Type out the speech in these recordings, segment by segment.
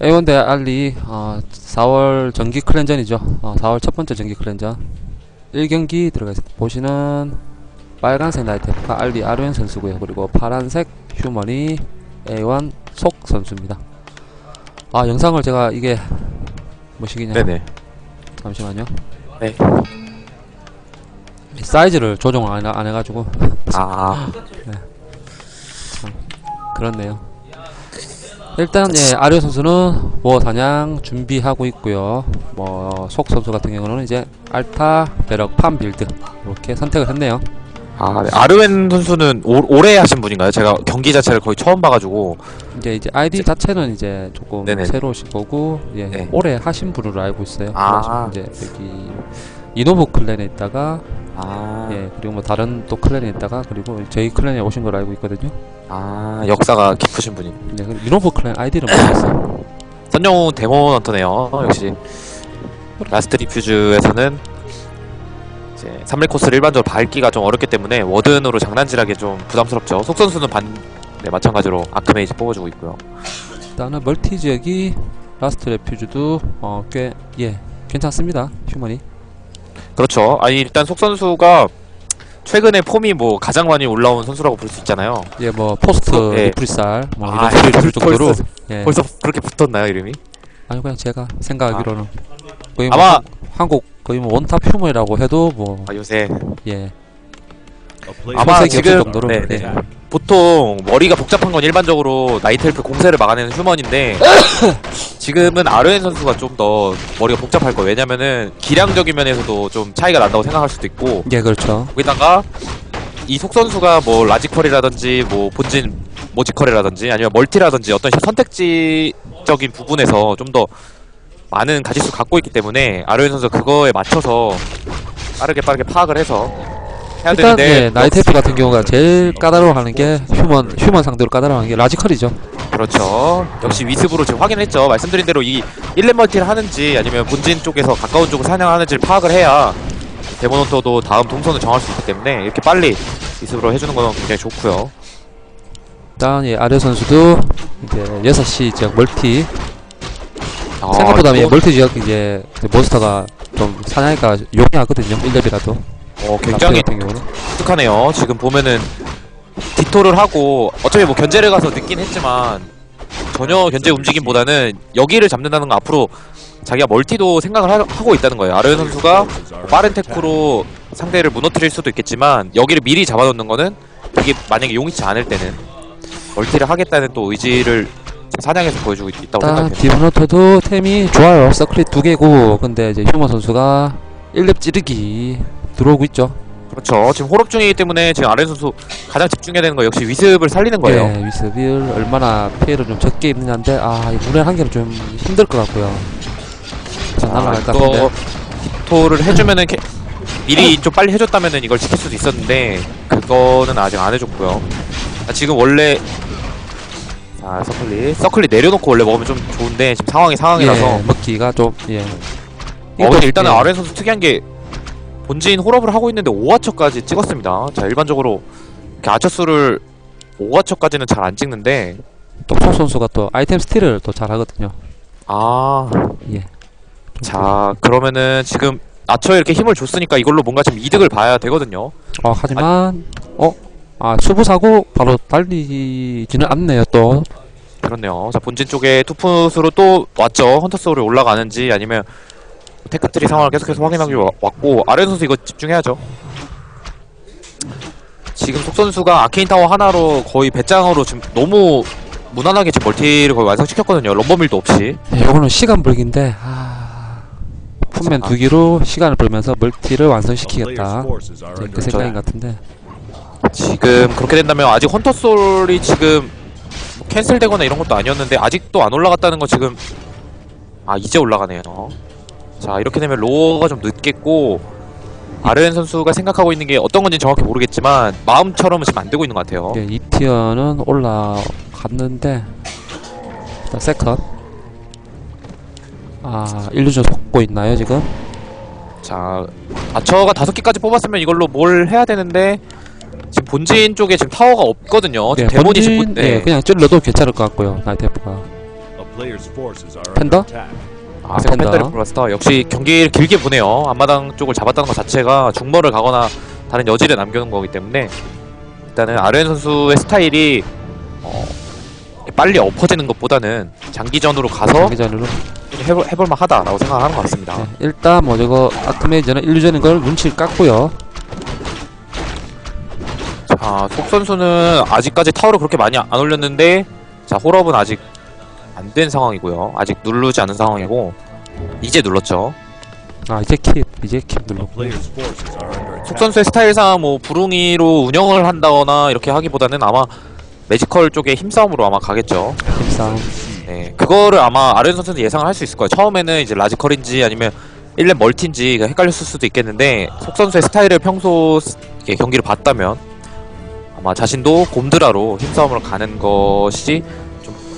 A1 대 알리 어, 4월 정기 클랜전이죠. 어, 4월 첫 번째 정기 클랜전 1경기 들어가 있습니다. 보시는 빨간색 나이테프가 알리 아르엔 선수고요. 그리고 파란색 휴머니 A1 속 선수입니다. 아 영상을 제가 이게 뭐시기냐? 네네. 잠시만요. 네. 사이즈를 조정을 안, 해- 안 해가지고 아, 그렇네요. 일단 예 아르 선수는 뭐 사냥 준비하고 있고요. 뭐 속 선수 같은 경우는 이제 알타, 배럭, 팜 빌드 이렇게 선택을 했네요. 아, 네. 아르웬 선수는 올, 올해 하신 분인가요? 제가 경기 자체를 거의 처음 봐가지고. 이제 이제 아이디 자체는 이제 조금 네네. 새로우실 거고 예 네. 올해 하신 분으로 알고 있어요. 아. 그래서 이제 여기 이노브 클랜에 있다가 아, 예 그리고 뭐 다른 또 클랜에 있다가 그리고 저희 클랜에 오신 걸로 알고 있거든요. 아, 역사가 깊으신 분이. 네, 그 이노브 클랜 아이디를 모르겠어요. 선영우 데몬 헌터네요. 역시. 라스트 리퓨즈에서는 이제 3일 코스를 일반적으로 밟기가 좀 어렵기 때문에 워든으로 장난질하기 좀 부담스럽죠. 속 선수는 반, 네, 마찬가지로 아크메이지 뽑아주고 있고요. 일단은 멀티 지역이 라스트 레퓨즈도 어, 꽤 예 괜찮습니다 휴머니 그렇죠. 아니, 일단 속 선수가 최근에 폼이 뭐 가장 많이 올라온 선수라고 볼 수 있잖아요. 예 뭐 포스트 어, 예. 리프리살 뭐 아, 이런 소리를 들을 정도로 벌써, 예 벌써 그렇게 붙었나요, 이름이? 아니 그냥 제가 생각하기로는 거의 뭐 아마 한- 한국 거의 뭐 원탑 휴머이라고 해도 뭐 아, 요새 예 아마 손색이 지금 정도로, 네, 예. 네. 보통 머리가 복잡한 건 일반적으로 나이트엘프 공세를 막아내는 휴먼인데 지금은 아르엔 선수가 좀 더 머리가 복잡할 거예요. 왜냐면은 기량적인 면에서도 좀 차이가 난다고 생각할 수도 있고. 예 그렇죠. 거기다가 이 속 선수가 뭐 라지컬이라든지 뭐 본진 모지컬이라든지 아니면 멀티라든지 어떤 선택지적인 부분에서 좀 더 많은 가지수 갖고 있기 때문에 아르엔 선수가 그거에 맞춰서 빠르게 빠르게 파악을 해서 해야 일단 되는데 예 나이테프 같은 경우가 제일 까다로워하는 게 휴먼 휴먼 상대로 까다로워하는 게 라지컬이죠 그렇죠. 역시 위습으로 지금 확인했죠. 말씀드린 대로 이 1렙 멀티를 하는지 아니면 본진 쪽에서 가까운 쪽을 사냥하는지를 파악을 해야 데모노토도 다음 동선을 정할 수 있기 때문에 이렇게 빨리 위습으로 해주는 건 굉장히 좋고요. 일단 예 아르 선수도 이제 6시 지역 멀티 아, 생각보다 또, 예, 멀티 지역 이제 그 몬스터가 좀 사냥이가 용이하거든요 1렙이라도 어, 굉장히 같은 경우는 독특하네요. 지금 보면은 디토를 하고 어차피 뭐 견제를 가서 늦긴 했지만 전혀 견제 움직임보다는 여기를 잡는다는 건 앞으로 자기가 멀티도 생각을 하, 고 있다는 거예요. 아르현 선수가 뭐 빠른 테크로 상대를 무너뜨릴 수도 있겠지만 여기를 미리 잡아놓는 거는 이게 만약에 용이치 않을 때는 멀티를 하겠다는 또 의지를 사냥에서 보여주고 있, 다고 일단 생각해요. 디브노터도 템이 좋아요 서클릿 두 개고 근데 이제 휴먼 선수가 1렙 찌르기 들어오고 있죠 그렇죠. 지금 홀업 중이기 때문에 지금 아르현 선수 가장 집중해야 되는 거 역시 위습을 살리는 거예요. 예, 위스빌 얼마나 피해를 좀 적게 입느냐인데 아, 이 물에 한 개는 좀 힘들 것 같고요. 자, 날아갈 것 같은데. 디토를 해주면은 캐- 미리 좀 빨리 해줬다면은 이걸 지킬 수도 있었는데 그거는 아직 안 해줬고요. 아, 지금 원래 자 서클리 서클리 내려놓고 원래 먹으면 좀 좋은데 지금 상황이 상황이라서 예, 먹기가 좀 예. 어 근데 일단은 예, 아르헨 선수 특이한 게 본진 홀업을 하고 있는데 5화처까지 찍었습니다. 자 일반적으로 이렇게 아처수를 5화처까지는 잘 안 찍는데 똑똑 선수가 또 아이템 스틸을 또 잘하거든요. 아 예. 좀자 그러면은 지금 아처에 이렇게 힘을 줬으니까 이걸로 뭔가 좀 이득을 봐야 되거든요. 어, 하지만 어, 아 수부 사고 바로 달리지는 않네요 또. 그렇네요. 자 본진 쪽에 투풋으로 또 왔죠. 헌터 소울이 올라가는지 아니면 테크트리 상황을 계속해서 확인하기 와- 왔고 아렌 선수 이거 집중해야죠. 지금 속 선수가 아케인 타워 하나로 거의 배짱으로 지금 너무 무난하게 지금 멀티를 거의 완성시켰거든요. 럼버밀도 없이. 예, 이거는 시간 벌기인데 아, 품면 자. 두 기로 시간을 벌면서 멀티를 완성시키겠다. 이제 그 그렇죠. 생각인 것 같은데. 지금 그렇게 된다면 아직 헌터 소울이 지금 뭐 캔슬되거나 이런 것도 아니었는데 아직도 안 올라갔다는 거 지금 아 이제 올라가네요. 자 이렇게 되면 로어가 좀 늦겠고 아르헨 선수가 생각하고 있는 게 어떤 건지 정확히 모르겠지만 마음처럼은 지금 안 되고 있는 것 같아요. 예, 2티어는 올라갔는데 일단 세컨 아 일루전 속고 있나요 지금? 자 아처가 다섯 개까지 뽑았으면 이걸로 뭘 해야 되는데 지금 본진 쪽에 지금 타워가 없거든요. 예, 지금 데몬이 지금 본진, 본- 네. 예, 그냥 찔러도 괜찮을 것 같고요 나이테프가 player's forces are 팬더? 아, 팬더. 팬더리 블라스터 역시 경기를 길게 보네요. 앞마당 쪽을 잡았다는 것 자체가 중머를 가거나 다른 여지를 남겨놓은 거기 때문에 일단은 아르헨 선수의 스타일이 어, 빨리 엎어지는 것보다는 장기전으로 가서 장기전으로 해볼, 해볼만 하다라고 생각하는 것 같습니다. 네, 일단 뭐 저거 아크메이저는 일루전인 걸 눈치를 깠고요 자, 속 선수는 아직까지 타워를 그렇게 많이 안 올렸는데 자, 홀업은 아직 안 된 상황이고요. 아직 누르지 않은 상황이고 이제 눌렀죠. 아 이제 킵 이제 킵 눌렀고 속. 선수의 스타일상 뭐 부릉이로 운영을 한다거나 이렇게 하기보다는 아마 매지컬 쪽에 힘싸움으로 아마 가겠죠. 힘싸움 네, 그거를 아마 아르헨 선수는 예상을 할 수 있을 거예요. 처음에는 이제 라지컬인지 아니면 1렙 멀티인지 헷갈렸을 수도 있겠는데 속 선수의 스타일을 평소 스- 이렇게 경기를 봤다면 아마 자신도 곰드라로 힘싸움으로 가는 것이 좀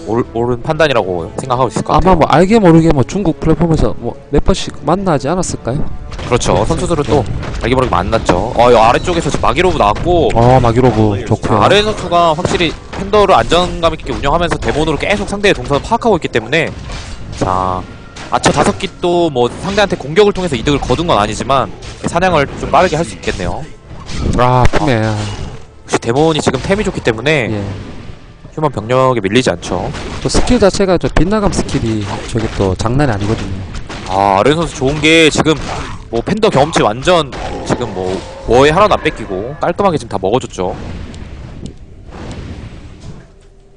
옳, 옳은 판단이라고 생각하고 있을 것 같아요. 아마 뭐 알게 모르게 뭐 중국 플랫폼에서 뭐 몇 번씩 만나지 않았을까요? 그렇죠. 선수들은 또 알게 모르게 만났죠. 어, 이 아래쪽에서 지금 마기로브 나왔고 어 마기로브 좋고요 아르헨 선수가 확실히 팬더를 안정감 있게 운영하면서 데몬으로 계속 상대의 동선을 파악하고 있기 때문에 자 아처 다섯 기도 뭐 상대한테 공격을 통해서 이득을 거둔 건 아니지만 사냥을 좀 빠르게 할 수 있겠네요. 아 품에 역시 데몬이 지금 템이 좋기 때문에 예. 휴먼 병력에 밀리지 않죠. 또 스킬 자체가 저 빗나감 스킬이 저게 또 장난이 아니거든요 아 아르헨 선수 좋은 게 지금 뭐 팬더 경험치 완전 지금 뭐 워에 하나도 안 뺏기고 깔끔하게 지금 다 먹어줬죠.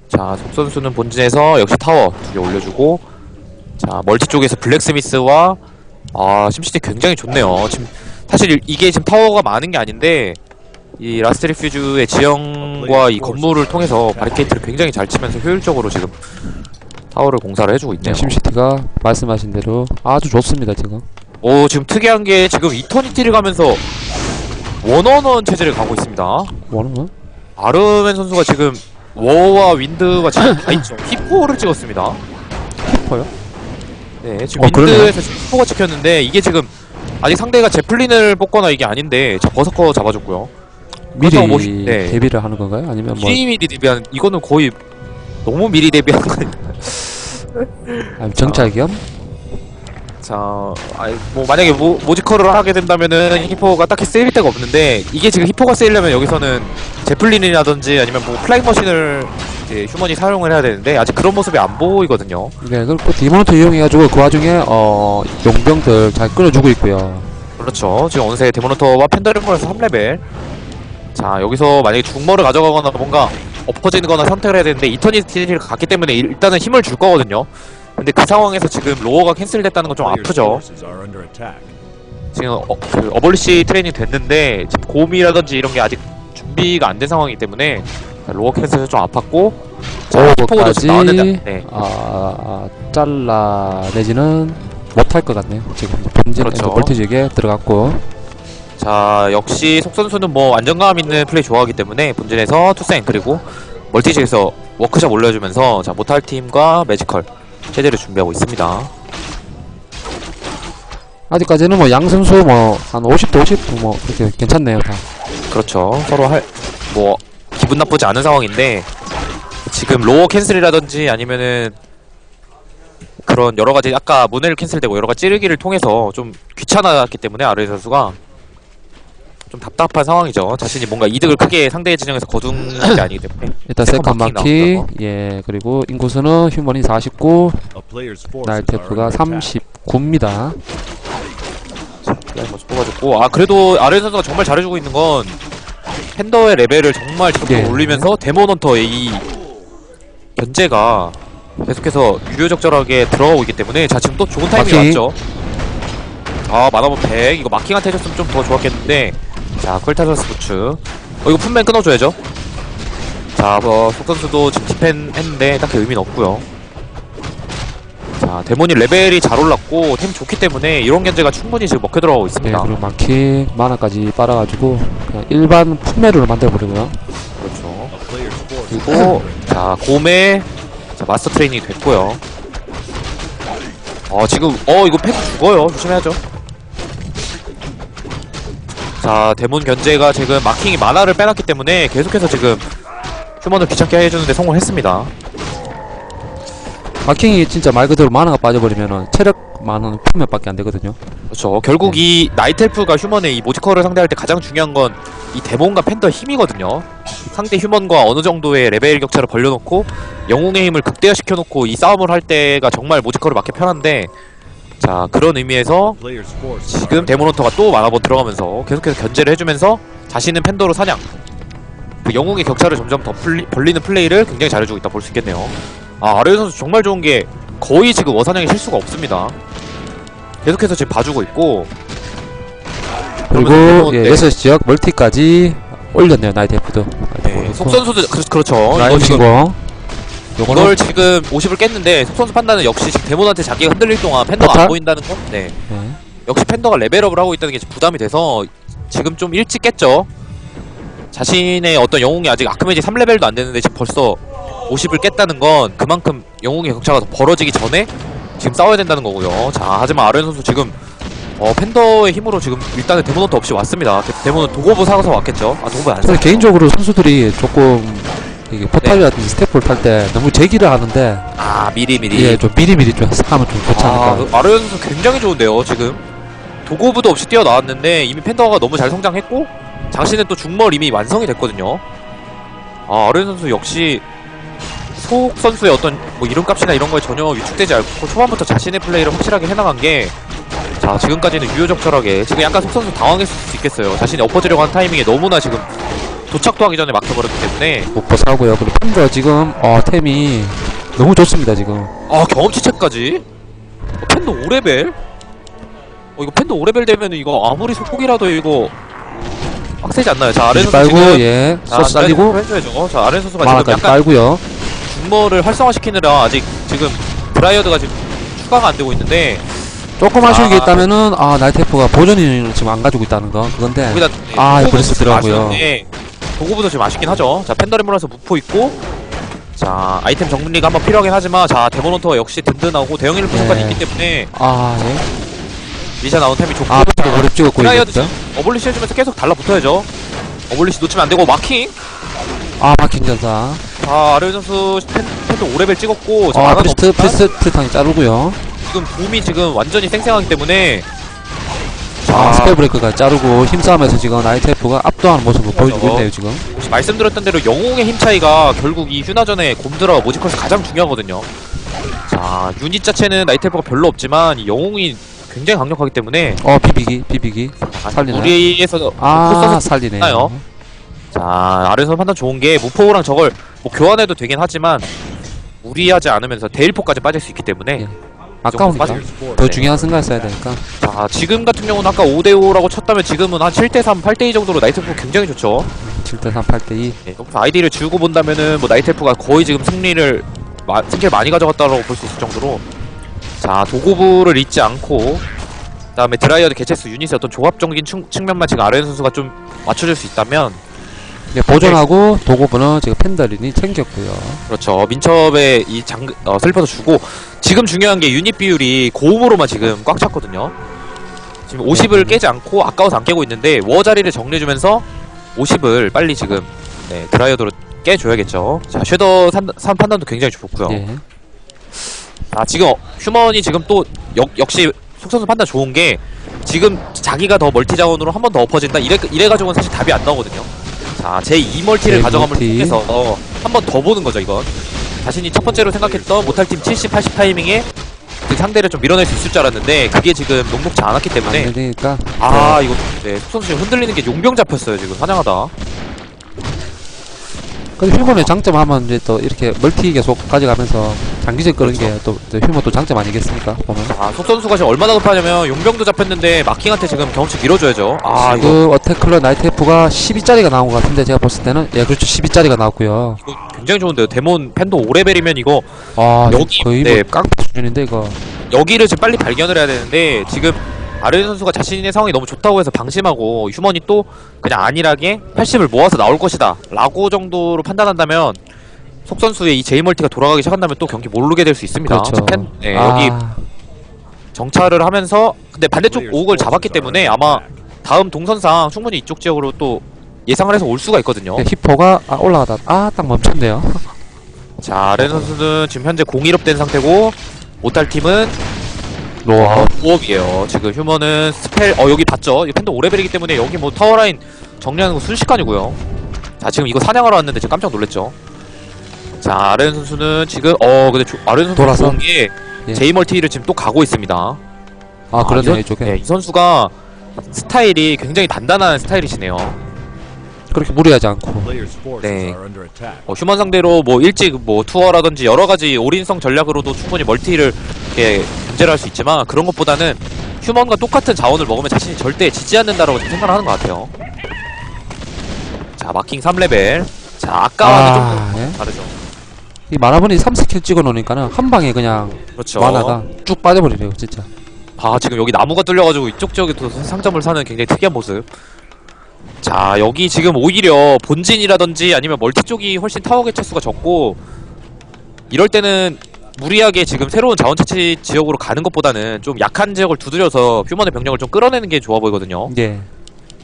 자, 속 선수는 본진에서 역시 타워 두 개 올려주고 자, 멀티 쪽에서 블랙스미스와 아, 심시티 굉장히 좋네요. 지금 사실 이게 지금 타워가 많은 게 아닌데 이 라스트 리퓨즈의 지형과 이 건물을 통해서 바리케이트를 굉장히 잘 치면서 효율적으로 지금 타워를 공사를 해주고 있네요. 네, 심시티가 말씀하신 대로 아주 좋습니다 지금 오 지금 특이한 게 지금 이터니티를 가면서 원원원 체제를 가고 있습니다. 뭐는 아르멘 선수가 지금 워와 윈드가 지금 다 있죠. 히포를 찍었습니다. 히퍼요? 네, 지금 어. 윈드에서 지금 히포가 찍혔는데 이게 지금 아직 상대가 제플린을 뽑거나 이게 아닌데 자 버서커 잡아줬고요. 미리 그렇다고 보시- 네. 데뷔를 하는 건가요? 아니면 뭐 미리 미리 데뷔한 이거는 거의 너무 미리 데뷔한 거? 아니, 정찰 겸? 자, 아이, 뭐 만약에 모, 모지컬을 하게 된다면은 히포가 딱히 쓰일 데가 없는데 이게 지금 히포가 쓰이려면 여기서는 제플린이라든지 아니면 뭐 플라잉 머신을 이제 휴먼이 사용을 해야 되는데 아직 그런 모습이 안 보이거든요. 네 그리고 디모노트 이용해가지고 그 와중에 어 용병들 잘 끌어주고 있고요 그렇죠. 지금 어느새 데모노터와 펜더링걸에서 3레벨. 자, 여기서 만약에 중머를 가져가거나 뭔가 엎어지는 거나 선택을 해야 되는데 이터니티를 갔기 때문에 일단은 힘을 줄 거거든요. 근데 그 상황에서 지금 로어가 캔슬됐다는 건 좀 아프죠. 지금 어, 그 어벌리시 트레이닝 됐는데 지금 곰이라든지 이런 게 아직 준비가 안 된 상황이기 때문에 로어 캔슬이 좀 아팠고 자 히포도 지금 나왔는데 네. 아, 아 잘라 내지는 못할 것 같네요 지금 본진 그렇죠. 멀티지에 들어갔고 자 역시 속 선수는 뭐 안정감 있는 플레이 좋아하기 때문에 본진에서 투생 그리고 멀티지에서 워크샵 올려주면서 자 모탈 팀과 매지컬 체제를 준비하고 있습니다. 아직까지는 뭐 양 선수 뭐 한 50대 50뭐 그렇게 괜찮네요 다 그렇죠. 서로 할 뭐 기분 나쁘지 않은 상황인데 지금 로어 캔슬이라든지 아니면은 그런 여러 가지 아까 문헬 캔슬되고 여러 가지 찌르기를 통해서 좀 귀찮았기 때문에 아르이 선수가 좀 답답한 상황이죠. 자신이 뭔가 이득을 크게 상대의 진영에서 거둔 게 아니기 때문에 일단 세컨 마키. 예 그리고 인구수는 휴먼이 49 A player's forces are 날테프가 under attack. 39입니다 야, 먼저 뽑아줬고 아 그래도 아르이 선수가 정말 잘해주고 있는 건 팬더의 레벨을 정말 지금 예. 올리면서 데모넌터의 이 견제가 계속해서 유효적절하게 들어가고 있기 때문에 자 지금 또 좋은 타이밍이 마킹. 왔죠 아 마나본 100 이거 마킹한테 해줬으면 좀 더 좋았겠는데 자 퀄타저스 부츠 어 이거 품맨 끊어줘야죠 자 어, 속 선수도 지금 디펜 했는데 딱히 의미는 없고요 자 데모니 레벨이 잘 올랐고 템 좋기 때문에 이런 견제가 충분히 지금 먹혀 들어가고 네 있습니다 그리고 마키 만화까지 빨아가지고 그냥 일반 품매를 만들어버리고요 그렇죠 그리고 자 곰의 자 마스터 트레이닝이 됐고요. 어 지금 어 이거 팩 죽어요. 조심해야죠. 자 데몬 견제가 지금 마킹이 만화를 빼놨기 때문에 계속해서 지금 휴먼을 귀찮게 해주는데 성공했습니다. 마킹이 진짜 말 그대로 만화가 빠져버리면은 체력 만원 표면밖에 안 되거든요. 그렇죠. 결국 이 나이텔프가 휴먼의 이 모지컬을 상대할 때 가장 중요한 건 이 데몬과 팬더의 힘이거든요. 상대 휴먼과 어느 정도의 레벨 격차를 벌려놓고 영웅의 힘을 극대화시켜놓고 이 싸움을 할 때가 정말 모지컬을 맞기 편한데 자 그런 의미에서. 지금 데모노터가 또 만화번 들어가면서 계속해서 견제를 해주면서 자신은 팬더로 사냥 그 영웅의 격차를 점점 더 풀리, 벌리는 플레이를 굉장히 잘해주고 있다 볼 수 있겠네요 아 아레오 선수 정말 좋은 게 거의 지금 워사냥에 실수가 없습니다 계속해서 지금 봐주고 있고 그리고 예, 네. 6지역 멀티까지 올렸네요 나이테프도. 네, 속 선수도 그, 그렇죠 라인 신공. 이걸 요거는 지금 50을 깼는데 속 선수 판단은 역시 지금 데몬한테 자기가 흔들릴 동안 팬더가? 안 보인다는 건 네. 예. 역시 팬더가 레벨업을 하고 있다는 게 부담이 돼서 지금 좀 일찍 깼죠. 자신의 어떤 영웅이 아직 아크메지 3레벨도 안 됐는데 지금 벌써 50을 깼다는 건 그만큼 영웅의 격차가 더 벌어지기 전에 지금 싸워야 된다는 거고요. 자, 하지만 아렌 선수 지금 어, 팬더의 힘으로 지금 일단은 데모노트 없이 왔습니다. 데모는 도고부 사서 왔겠죠. 아, 도고부 안 사. 개인적으로 선수들이 조금 이게 포탈이라든지 스태프를 탈 때 너무 제기를 하는데 아, 미리 미리. 예, 좀 미리미리 좀 하면 좀 좋지 아, 않을까. 그 아렌 선수 굉장히 좋은데요, 지금. 도고부도 없이 뛰어나왔는데 이미 팬더가 너무 잘 성장했고 자신은 또 중멀 이미 완성이 됐거든요. 아, 아렌 선수 역시 속 선수의 어떤 뭐 이름값이나 이런 거에 전혀 위축되지 않고 초반부터 자신의 플레이를 확실하게 해나간 게 자, 지금까지는 유효적절하게 지금 약간 속 선수 당황했을 수 있겠어요. 자신이 엎어지려고 한 타이밍에 너무나 지금 도착도 하기 전에 막혀버렸기 때문에 목포 사고요. 그리고 팬더 지금 어 템이 너무 좋습니다 지금. 아 경험치 체까지? 어, 팬더 5레벨? 어 이거 팬더 5레벨 되면 이거 아무리 속국이라도 이거 빡세지 않나요? 자 아래 선수 빨고 지금 예, 자, 소스 살리고 해줘야죠. 자 아래 선수가 지금 만화까지 약간 빨고요. 중머를 활성화시키느라 아직 지금 드라이어드가 지금 추가가 안 되고 있는데 조금 아쉬운 게 아. 있다면은 아 나이테프가 보존인을 지금 안 가지고 있다는 거 그건데 거기다 아, 브레스 좀 들어가고요. 아쉬운데 도구부도 좀 아쉽긴 하죠. 자 팬더레몰라서 무포 있고 자 아이템 정리가 한번 필요하긴 하지만 자 데모노터가 역시 든든하고 대형일 부분까지 네. 있기 때문에 아 예. 리샤 나온 템이 좋고 아또 어렵 찍었고 지금 어블리시 해주면서 계속 달라붙어야죠. 어블리시 놓치면 안 되고 마킹. 아 마킹 전사. 자 아르 선수 팬, 팬도 5레벨 찍었고 자, 아 프리스트 프리스트 탕이 자르고요. 지금 붐이 지금 완전히 쌩쌩하기 때문에 아자 스펠 브레이크가 자르고 힘싸움에서 지금 나이테프가 압도하는 모습을 보여주고 맞아. 있네요 지금. 말씀드렸던 대로 영웅의 힘 차이가 결국 이 휴나전의 곰드라와 모지컬에서 가장 중요하거든요. 자 유닛 자체는 나이테프가 별로 없지만 이 영웅이 굉장히 강력하기 때문에 어 비비기 비비기. 아, 살리나요? 우리에서 아 살리네요. 나요? 자 아래서 판단 좋은 게 무포랑 저걸 뭐 교환해도 되긴 하지만 무리하지 않으면서 데일포까지 빠질 수 있기 때문에 예. 아까우니까. 더 중요한 순간 써야 되니까. 자 지금 같은 경우는 아까 5대5라고 쳤다면 지금은 한 7대3, 8대2 정도로 나이트프 굉장히 좋죠 7대 3, 8대 2. 네, 여기서 아이디를 지우고 본다면은 뭐 나이트프가 거의 지금 승리를 마, 승리를 많이 가져갔다고 볼 수 있을 정도로 자 도구부를 잊지 않고 그 다음에 드라이어드 개체수 유닛의 어떤 조합적인 측, 측면만 지금 아레인 선수가 좀 맞춰줄 수 있다면 예, 보존하고 도고부는 지금 팬더린이 챙겼고요. 그렇죠 민첩의 이 장, 어, 슬리퍼도 주고 지금 중요한 게 유닛 비율이 고음으로만 지금 꽉 찼거든요 지금 50을 깨지 않고 아까워서 안 깨고 있는데 워 자리를 정리해주면서 50을 빨리 지금 네, 드라이어드로 깨줘야겠죠 자 쉐더 3, 삼 판단도 굉장히 좋고요 예. 아 지금 어, 휴먼이 지금 또 역, 역시 속선수 판단 좋은 게 지금 자기가 더 멀티 자원으로 한 번 더 엎어진다 이래 이래가지고는 사실 답이 안 나오거든요. 자 제 2멀티를 네, 가져감을 멀티. 통해서 어, 한번 더 보는 거죠 이건. 자신이 첫 번째로 생각했던 못할 팀 70, 80 타이밍에 그 상대를 좀 밀어낼 수 있을 줄 알았는데 그게 지금 녹록지 않았기 안 때문에 되니까. 아 이거 네 속선수 지금 흔들리는 게 용병 잡혔어요 지금 사냥하다. 근데 휴먼의 장점 하면 이제 또 이렇게 멀티 계속 가져가면서 장기적 끄는 그렇죠. 게또 휴먼 또 장점 아니겠습니까? 보면. 아 속선수가 지금 얼마나 급하냐면 용병도 잡혔는데 마킹한테 지금 경험치 밀어줘야죠. 아 이거 그 어택클러 나이테프가 12짜리가 나온 것 같은데 제가 봤을 때는 예 그렇죠 12짜리가 나왔고요. 이거 굉장히 좋은데요. 데몬 팬도 5레벨이면 이거 아 여기, 거의 네. 뭐 깡패 수준인데 이거. 여기를 지금 빨리 발견을 해야 되는데 지금 아르헨 선수가 자신의 상황이 너무 좋다고 해서 방심하고 휴먼이 또 그냥 안일하게 80을 모아서 나올 것이다 라고 정도로 판단한다면 속 선수의 이 제이멀티가 돌아가기 시작한다면 또 경기 모르게 될 수 있습니다. 그렇죠. 자, 팬, 네, 아, 여기 정찰을 하면서 근데 반대쪽 오옥을 잡았기 때문에 아마 다음 동선상 충분히 이쪽 지역으로 또 예상을 해서 올 수가 있거든요. 예, 히포가 아, 올라가다 아 딱 멈췄네요. 자 아렌 선수는 지금 현재 0-1업 된 상태고 못할 팀은 로어. 5업이에요 지금 휴먼은 스펠 어 여기 봤죠? 이 팬더 5레벨이기 때문에 여기 뭐 타워라인 정리하는 거 순식간이고요 자 지금 이거 사냥하러 왔는데 지금 깜짝 놀랐죠 자 아렌 선수는 지금 어 근데 조, 아렌 선수 돌아서? 좋은 게 예. 제이멀티를 지금 또 가고 있습니다 아, 이 그러네, 선- 이쪽에. 네, 이 선수가 스타일이 굉장히 단단한 스타일이시네요 그렇게 무리하지 않고. Players' forces 네. are under attack. 어, 휴먼 상대로 뭐 일찍 뭐 투어라든지 여러 가지 올인성 전략으로도 충분히 멀티를 이렇게 견제를 할 수 있지만 그런 것보다는 휴먼과 똑같은 자원을 먹으면 자신이 절대 지지 않는다라고 좀 생각을 하는 것 같아요. 자 마킹 3레벨. 자 아까와는 아, 좀 예. 다르죠. 이 마라본이 3스킬 찍어 놓으니까는 한 방에 그냥 그렇죠. 만화가 쭉 빠져버리네요, 진짜. 아 지금 여기 나무가 뚫려가지고 이쪽 지역에 또 상점을 사는 굉장히 특이한 모습. 자 여기 지금 오히려 본진이라든지 아니면 멀티 쪽이 훨씬 타워 개체수가 적고 이럴 때는 무리하게 지금 새로운 자원 채취 지역으로 가는 것보다는 좀 약한 지역을 두드려서 휴먼의 병력을 좀 끌어내는 게 좋아 보이거든요. 예.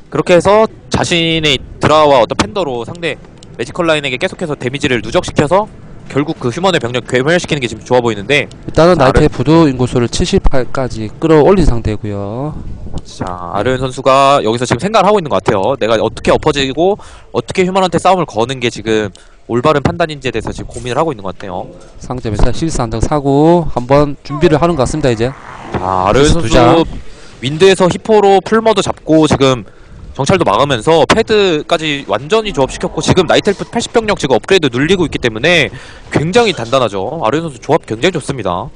그렇게 해서 자신의 드라와 어떤 팬더로 상대 매지컬 라인에게 계속해서 데미지를 누적시켜서 결국 그 휴먼의 병력 괴멸시키는 게 지금 좋아 보이는데 일단은 자, 나이트 의 부두 인구수를 78까지 끌어올린 상태고요. 자, 아르은 선수가 여기서 지금 생각을 하고 있는 것 같아요. 내가 어떻게 엎어지고 어떻게 휴먼한테 싸움을 거는 게 지금 올바른 판단인지에 대해서 지금 고민을 하고 있는 것 같아요. 상점에서 실수 한장 사고 한번 준비를 하는 것 같습니다, 이제. 자, 두 장. 선수 윈드에서 히포로 풀머도 잡고 지금 정찰도 막으면서 패드까지 완전히 조합시켰고 지금 나이텔프 80병력 지금 업그레이드 눌리고 있기 때문에 굉장히 단단하죠. 아르은 선수 조합 굉장히 좋습니다.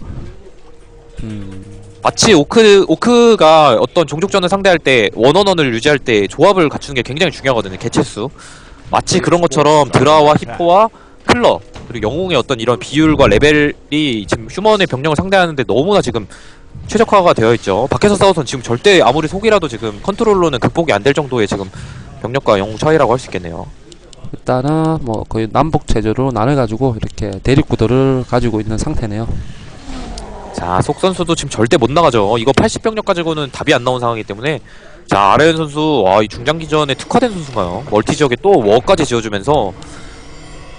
음, 마치 오크 오크가 어떤 종족전을 상대할 때 원원원을 유지할 때 조합을 갖추는 게 굉장히 중요하거든요. 개체수. 마치 그런 것처럼 드라와 히포와 클러 그리고 영웅의 어떤 이런 비율과 레벨이 지금 휴먼의 병력을 상대하는데 너무나 지금 최적화가 되어 있죠. 밖에서 싸워선 지금 절대 아무리 속이라도 지금 컨트롤로는 극복이 안 될 정도의 지금 병력과 영웅 차이라고 할 수 있겠네요. 일단은 뭐 거의 남북 체제로 나눠가지고 이렇게 대립 구도를 가지고 있는 상태네요. 자, 속 선수도 지금 절대 못 나가죠. 이거 80병력 가지고는 답이 안 나온 상황이기 때문에 자, 아레현 선수 와, 이 중장기전에 특화된 선수인가요? 멀티 지역에 또 워까지 지어주면서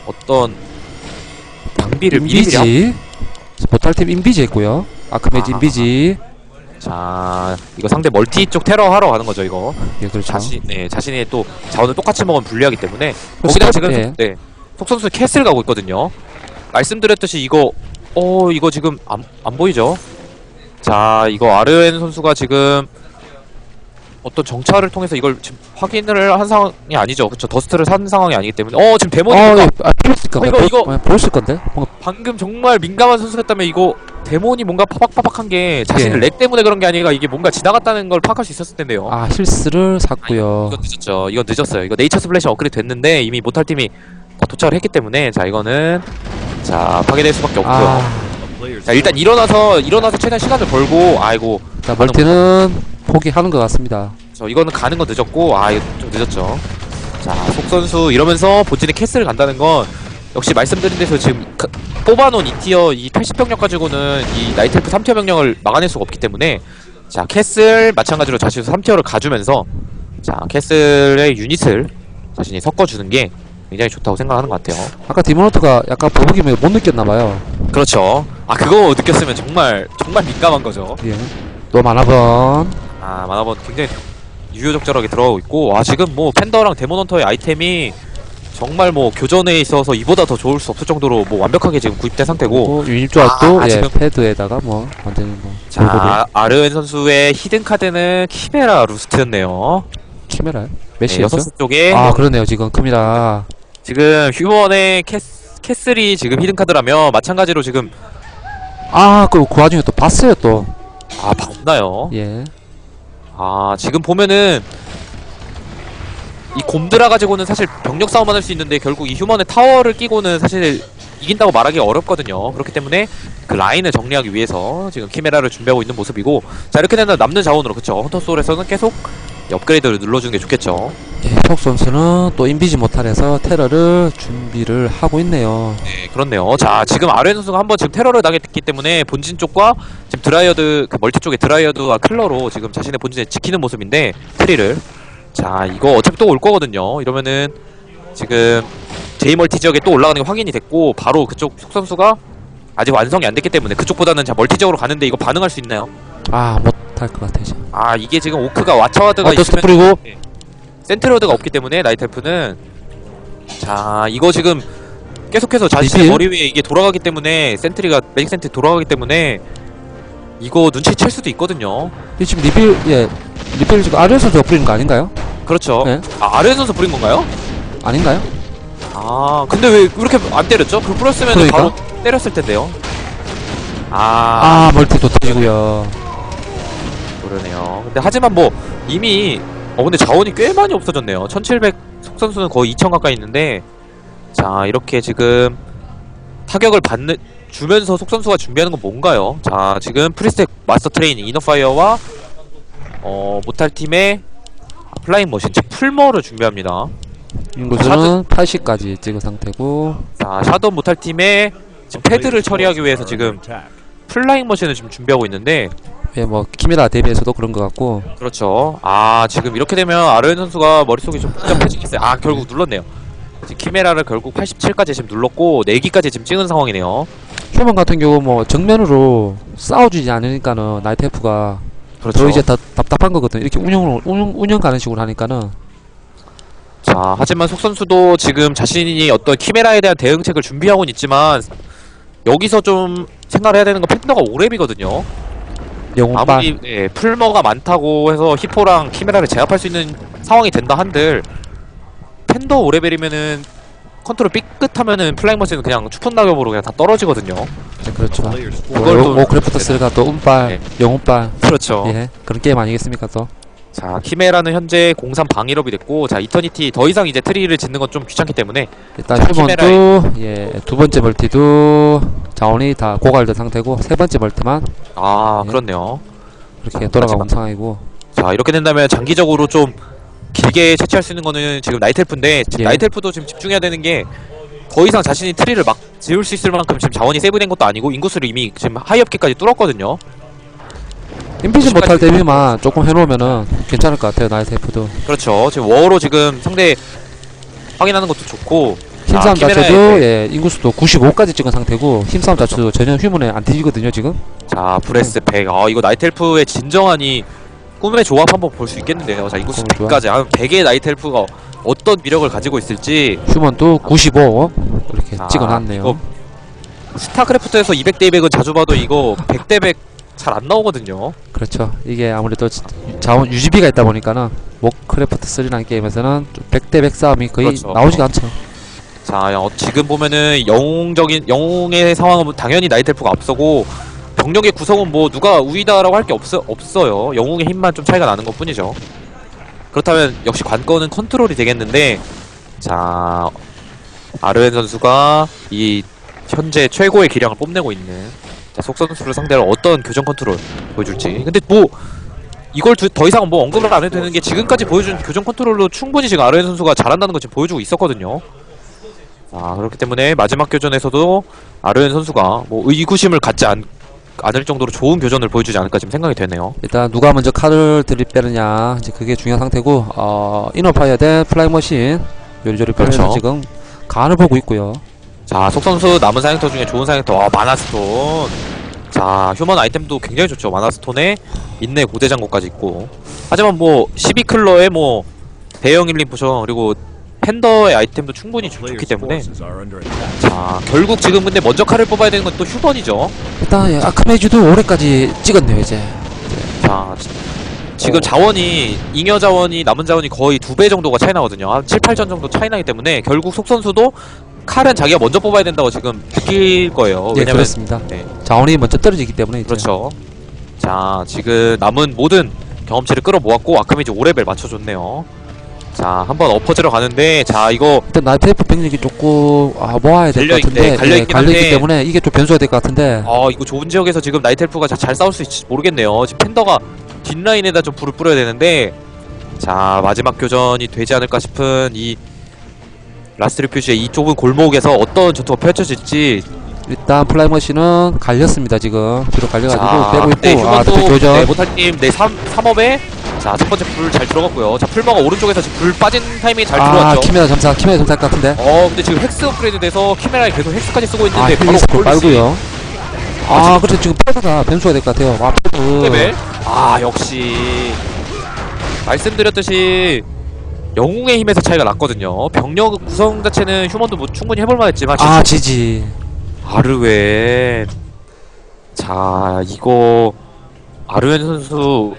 어떤 장비를 미리미리 하- 인비지. 보탈팀 인비지 했고요. 아크메지 아. 인비지. 자, 이거 상대 멀티 쪽 테러 하러 가는 거죠, 이거. 예, 그렇죠. 자신, 네, 자신의 또 자원을 똑같이 먹으면 불리하기 때문에 그 거기다 지금 예. 네, 속 선수 캐슬 가고 있거든요. 말씀드렸듯이 이거 어 이거 지금 안, 안 보이죠? 자, 이거 아르엔 선수가 지금 어떤 정찰을 통해서 이걸 지금 확인을 한 상황이 아니죠. 그렇죠. 더스트를 산 상황이 아니기 때문에 어 지금 데모니 어, 예, 아, 보였을 건데. 어, 이거- 이거- 보, 예, 보였을 건데. 뭔가 방금 정말 민감한 선수였다면 이거 데모니 뭔가 파박파박한 게 자신의 예. 렉 때문에 그런 게 아니라 이게 뭔가 지나갔다는 걸 파악할 수 있었을 텐데요. 아 실수를 샀고요. 이건 늦었죠. 이건 늦었어요. 이거 네이처 스플래시 업그레이드 됐는데 이미 못할 팀이 다 도착을 했기 때문에 자 이거는 자 파괴될 수밖에 없고요. 아, A player's 자 일단 일어나서 일어나서 최대한 시간을 벌고 아이고 자 멀티는 포기하는 것 같습니다. 저 이거는 가는 건 늦었고 아 이거 좀 늦었죠. 자 속 선수 이러면서 본진에 캐스를 간다는 건 역시 말씀드린 대로 지금 그- 뽑아놓은 2티어 이 80병력 가지고는 이 나이트프 3티어 병력을 막아낼 수가 없기 때문에 자 캐슬 마찬가지로 자신이 3티어를 가주면서 자 캐슬의 유닛을 자신이 섞어주는 게 굉장히 좋다고 생각하는 것 같아요. 아까 디모노트가 약간 버벅이면 못 느꼈나봐요. 그렇죠. 아 그거 느꼈으면 정말 정말 민감한 거죠. 예. 또 만화번. 아 만화번 굉장히 유효적절하게 들어가고 있고 와 지금 뭐 팬더랑 데모넌터의 아이템이 정말 뭐 교전에 있어서 이보다 더 좋을 수 없을 정도로 뭐 완벽하게 지금 구입된 상태고 또 유닛 조합도 아, 예, 지금- 패드에다가 뭐 완전히 뭐 자 아르엔 선수의 히든 카드는 키메라 루스트였네요. 키메라 네, 몇시였죠? 여섯 쪽에 아 그러네요 지금 금이라 지금 휴먼의 캐스, 캐슬이 지금 히든 카드라면 마찬가지로 지금 아그 그 와중에 또 봤어요 또 아 봤나요? 예. 아 지금 보면은 이 곰드라 가지고는 사실 병력 싸움만 할 수 있는데 결국 이 휴먼의 타워를 끼고는 사실 이긴다고 말하기 어렵거든요. 그렇기 때문에 그 라인을 정리하기 위해서 지금 키메라를 준비하고 있는 모습이고 자 이렇게 되면 남는 자원으로 그쵸 헌터 소울에서는 계속 이 업그레이드를 눌러주는 게 좋겠죠. 예, 석 선수는 또 인비지 모탈에서 테러를 준비를 하고 있네요. 네 그렇네요. 자 지금 아르엔 선수가 한번 지금 테러를 당했기 때문에 본진 쪽과 지금 드라이어드 그 멀티 쪽에 드라이어드와 클러로 지금 자신의 본진에 지키는 모습인데 트리를 자 이거 어차피 또 올 거거든요. 이러면은 지금 J멀티 지역에 또 올라가는 게 확인이 됐고 바로 그쪽 속 선수가 아직 완성이 안 됐기 때문에 그쪽보다는 자 멀티 지역으로 가는데 이거 반응할 수 있나요? 아 못 할것 같아 이제 아 이게 지금 오크가 와차와드가 어떠스트 있으면 뿌리고 센트로드가 없기 때문에 나이텔프는 자 이거 지금 계속해서 자신의 리필? 머리 위에 이게 돌아가기 때문에 센트리가 매직 센트 돌아가기 때문에 이거 눈치챌 수도 있거든요. 이 지금 리필 예 리필 지금 아래에서 저 뿌리는 거 아닌가요? 그렇죠. 네. 아 아르헨 선수 부린 건가요? 아닌가요? 아 근데 왜 그렇게 안 때렸죠? 그 뿌렸으면 그러니까. 바로 때렸을 텐데요. 아, 아 멀티 도 터지고요 그러네요. 근데 하지만 뭐 이미 어 근데 자원이 꽤 많이 없어졌네요. 1700 속선수는 거의 2000 가까이 있는데 자 이렇게 지금 타격을 받는 주면서 속선수가 준비하는 건 뭔가요? 자 지금 프리스텍 마스터 트레이닝 이너파이어와 어 모탈 팀의 플라잉 머신 즉 풀머를 준비합니다. 인구수는 80까지 찍은 상태고 자 샤도우 모탈 팀의 지금 패드를 처리하기 위해서 지금. 플라잉 머신을 지금 준비하고 있는데 예 뭐 키미라 대비해서도 그런 것 같고 그렇죠. 아 지금 이렇게 되면 아르헨 선수가 머릿속이 좀 복잡해지겠어요. 아 결국 눌렀네요. 지금 키메라를 결국 87까지 지금 눌렀고 4기까지 지금 찍은 상황이네요. 휴먼 같은 경우 뭐 정면으로 싸워주지 않으니까는 나이테프가 그렇죠. 더 이제 더 답답한 거거든 이렇게 운영을 운영, 운영 가는 식으로 하니까는 자 하지만 속 선수도 지금 자신이 어떤 키메라에 대한 대응책을 준비하고는 있지만 여기서 좀 생각을 해야 되는 건 팬더가 오랩이거든요. 영웅발 아무리 예, 풀머가 많다고 해서 히포랑 키메라를 제압할 수 있는 상황이 된다 한들 팬더 오레벨이면은 컨트롤 삐끗하면은 플라잉 머신은 그냥 추풍 낙엽으로 그냥 다 떨어지거든요. 네, 그렇죠 Players 뭐, 그걸 또- 뭐 크래프터스가 또 운빨 네. 영웅빨 그렇죠. 예 그런 게임 아니겠습니까 또 자 키메라는 현재 03 방일업이 됐고 자 이터니티 더 이상 이제 트리를 짓는 건 좀 귀찮기 때문에 일단 자, 휴먼도 예 두 번째 멀티도 자원이 다 고갈된 상태고 세 번째 멀티만 아 네. 그렇네요. 이렇게 돌아가고. 있는 상황이고 자 이렇게 된다면 장기적으로 좀 길게 채취할 수 있는 거는 지금 나이텔프인데 지금 예. 나이텔프도 지금 집중해야 되는 게 더 이상 자신이 트리를 막 지을 수 있을 만큼 지금 자원이 세이브된 것도 아니고 인구수를 이미 지금 하이업기까지 뚫었거든요. 인피지 못할 대비만 조금 해놓으면은 괜찮을 것 같아요 나이테프도 그렇죠. 지금 워로 지금 상대 확인하는 것도 좋고 힘싸움 아, 자체도 예 인구수도 95까지 찍은 상태고 힘싸움 자체도 전혀 휴먼에 안 뒤지거든요 지금 자 브레스 100. 아 이거 나이텔프의 진정한 이 꿈의 조합 한번 볼 수 있겠는데요. 자 인구수 꿈의 조합. 100까지. 아 100의 나이텔프가 어떤 위력을 가지고 있을지 휴먼도 95 이렇게 아, 찍어놨네요 이거 스타크래프트에서 200 대 200은 자주 봐도 이거 100 대 100 잘 안 나오거든요. 그렇죠 이게 아무래도 지- 자원 유지비가 있다 보니까는 모크래프트 3라는 게임에서는 100대 100 싸움이 거의 그렇죠. 나오지가 않죠 자 어, 지금 보면은 영웅적인 영웅의 상황은 당연히 나이텔프가 앞서고 병력의 구성은 뭐 누가 우위다라고 할 게 없어 없어요. 영웅의 힘만 좀 차이가 나는 것 뿐이죠. 그렇다면 역시 관건은 컨트롤이 되겠는데 자 아르헨 선수가 이 현재 최고의 기량을 뽐내고 있는 자, 속 선수를 상대로 어떤 교정 컨트롤 보여줄지. 근데 뭐 이걸 두- 더 이상 뭐 언급을 안 해도 되는 게 지금까지 보여준 교정 컨트롤로 충분히 지금 아르헨 선수가 잘한다는 걸 지금 보여주고 있었거든요. 아 그렇기 때문에 마지막 교전에서도 아르헨 선수가 뭐 의구심을 갖지 않, 않을 정도로 좋은 교전을 보여주지 않을까 지금 생각이 되네요. 일단 누가 먼저 칼을 들이빼느냐 이제 그게 중요한 상태고 어 이너파이어 대 플라이머신 요리조리 그렇죠. 편에서 지금 간을 보고 있고요 자, 속 선수 남은 사냥터 중에 좋은 사냥터, 와, 마나스톤. 자, 휴먼 아이템도 굉장히 좋죠. 마나스톤에 인내 고대장고까지 있고. 하지만 뭐, 12클러에 뭐, 대형 힐링 포션, 그리고 팬더의 아이템도 충분히 좋- 좋기 때문에. 자, 결국 지금 근데 먼저 칼을 뽑아야 되는 건 또 휴먼이죠. 일단 예, 아크메이즈도 올해까지 찍었네요 이제 자, 지- 지금 어. 자원이, 잉여 자원이, 남은 자원이 거의 두 배 정도가 차이 나거든요. 한 7, 8전 정도 차이 나기 때문에 결국 속 선수도 칼은 자기가 먼저 뽑아야 된다고 지금 느낄 거예요. 예 왜냐면 그렇습니다 네. 자원이 먼저 떨어지기 때문에 이제 그렇죠. 자, 지금 남은 모든 경험치를 끌어모았고 아크메이지 5레벨 맞춰줬네요. 자, 한번 엎어지러 가는데 자, 이거 일단 나이테프 병력이 조금 아, 모아야 될것 갈려있- 같은데 네, 갈려있긴 갈려있기 한데. 때문에 이게 좀 변수가 될 것 같은데 아, 이거 좁은 지역에서 지금 나이텔프가 자- 잘 싸울 수 있을지 모르겠네요. 지금 팬더가 뒷라인에다 좀 불을 뿌려야 되는데 자, 마지막 교전이 되지 않을까 싶은 이 라스트 리퓨지의 이 좁은 골목에서 어떤 전투가 펼쳐질지 일단 플라이머신은 갈렸습니다 지금. 뒤로 갈려가지고 빼고 네, 있고. 아 휴먼도 대표 교전 네, 모탈님 네 3, 3업에. 자, 첫 번째 불 잘 들어갔고요. 자, 풀마가 오른쪽에서 지금 불 빠진 타이밍이 잘아 들어왔죠. 키메라 점사 키메라 점사할 것 같은데. 어, 근데 지금 헥스 업그레이드 돼서 키메라에 계속 헥스까지 쓰고 아 있는데 바로 힐리스콜 골리시 빨고요. 아 그렇죠. 지금 패드가 변수가 될 것 같아요. 와 패드. 레벨. 아, 역시. 말씀드렸듯이 영웅의 힘에서 차이가 났거든요. 병력 구성 자체는 휴먼도 뭐 충분히 해볼 만했지만 아 지지 아르웬 자 이거 아르웬 선수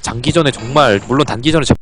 장기전에 정말 물론 단기전에 제